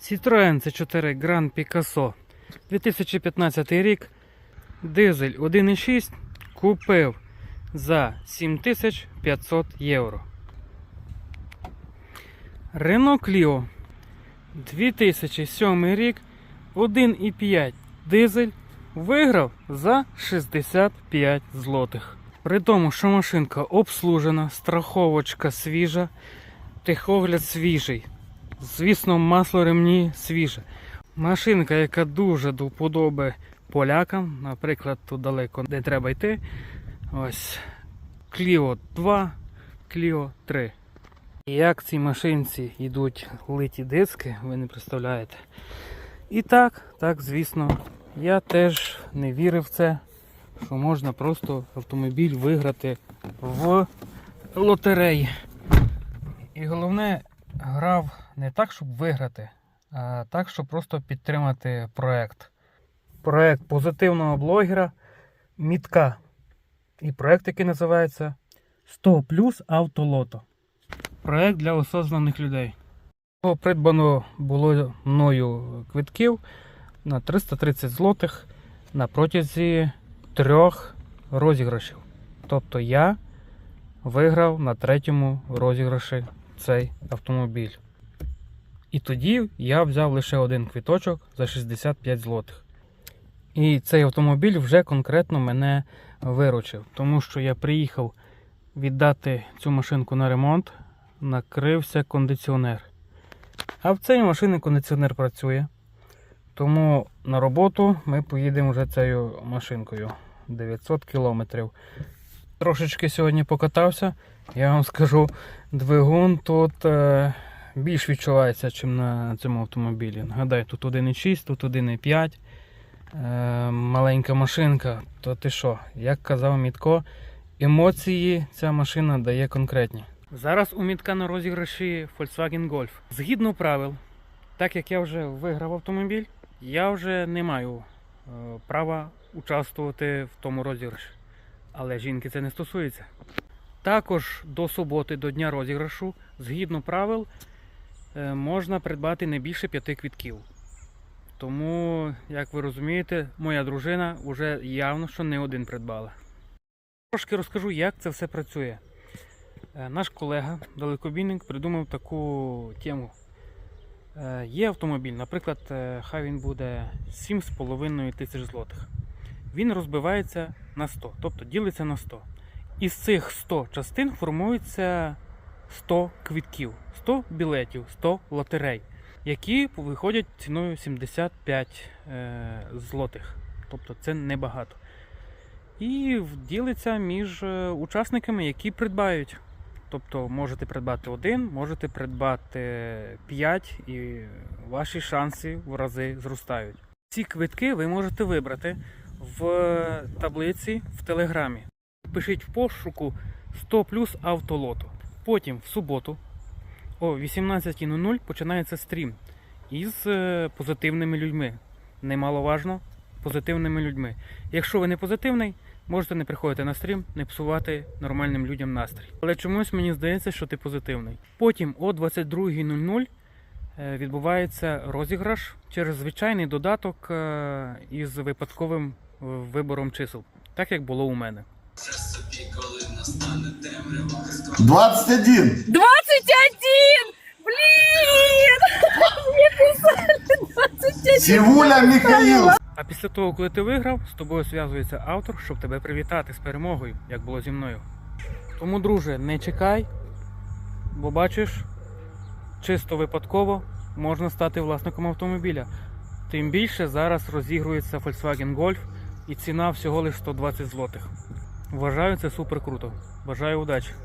Citroen C4 Grand Picasso 2015 рік. Дизель 1,6 купив за 7500 євро. Renault Clio 2007 рік 1,5 дизель виграв за 65 злотих. При тому, що машинка обслужена, страховочка свіжа, техогляд свіжий. Звісно, масло ремні свіже. Машинка, яка дуже до вподоби полякам, наприклад, тут далеко не треба йти. Ось Clio 2, Clio 3. І Як цій машинці йдуть литі диски, ви не представляєте. І так, так, звісно, я теж не вірив в це, що можна просто автомобіль виграти в лотереї. І головне, грав не так, щоб виграти, а так, щоб просто підтримати проект. Проект позитивного блогера Мітка. І проект, який називається 100 плюс автолото. Проект для осознаних людей. Придбано було мною квитків на 330 злотих на протязі трьох розіграшів. Тобто я виграв на третьому розіграші цей автомобіль. І тоді я взяв лише один квіточок за 65 злотих. І цей автомобіль вже конкретно мене виручив, тому що я приїхав віддати цю машинку на ремонт, накрився кондиціонер. А в цієї машини кондиціонер працює. Тому на роботу ми поїдемо вже цією машинкою 900 кілометрів. Трошечки сьогодні покатався. Я вам скажу, двигун тут е, більш відчувається, ніж на цьому автомобілі. Нагадаю, тут 1,6, тут 1,5. Е, маленька машинка. То ти що, як казав Мітко, емоції ця машина дає конкретні. Зараз у Мітка на розіграші Volkswagen Golf. Згідно правил, так як я вже виграв автомобіль, я вже не маю е, права участвувати в тому розіграші. Але жінки це не стосується. Також до суботи, до дня розіграшу, згідно правил, е, можна придбати не більше п'яти квітків. Тому, як ви розумієте, моя дружина вже явно що не один придбала. Трошки розкажу, як це все працює. Е, Наш колега, далекобійник, придумав таку тему. Е, Є автомобіль, наприклад, хай він буде 7,5 тисяч злотих. Він розбивається на 100, тобто ділиться на 100. Із цих 100 частин формується 100 квітків, 100 білетів, 100 лотерей, які виходять ціною 75 е, злотих. Тобто це небагато. І ділиться між е, учасниками, які придбають. Тобто можете придбати один, можете придбати 5 і ваші шанси в рази зростають. Ці квитки ви можете вибрати в таблиці в Телеграмі. Пишіть в пошуку 100 плюс автолото. Потім в суботу о 18.00 починається стрім із е, позитивними людьми. Немаловажно, позитивними людьми. Якщо ви не позитивний, можете не приходити на стрім, не псувати нормальним людям настрій. Але чомусь мені здається, що ти позитивний. Потім о 22.00 е, відбувається розіграш через звичайний додаток е, із випадковим вибором чисел, так як було у мене. 21! 21! Блін! Мені писали 21! Сівуля Михаїл! А після того, коли ти виграв, з тобою зв'язується автор, щоб тебе привітати з перемогою, як було зі мною. Тому, друже, не чекай, бо бачиш, чисто випадково можна стати власником автомобіля. Тим більше зараз розігрується Volkswagen Golf і ціна всього лише 120 злотих. Вважаю це супер круто. Бажаю удачі!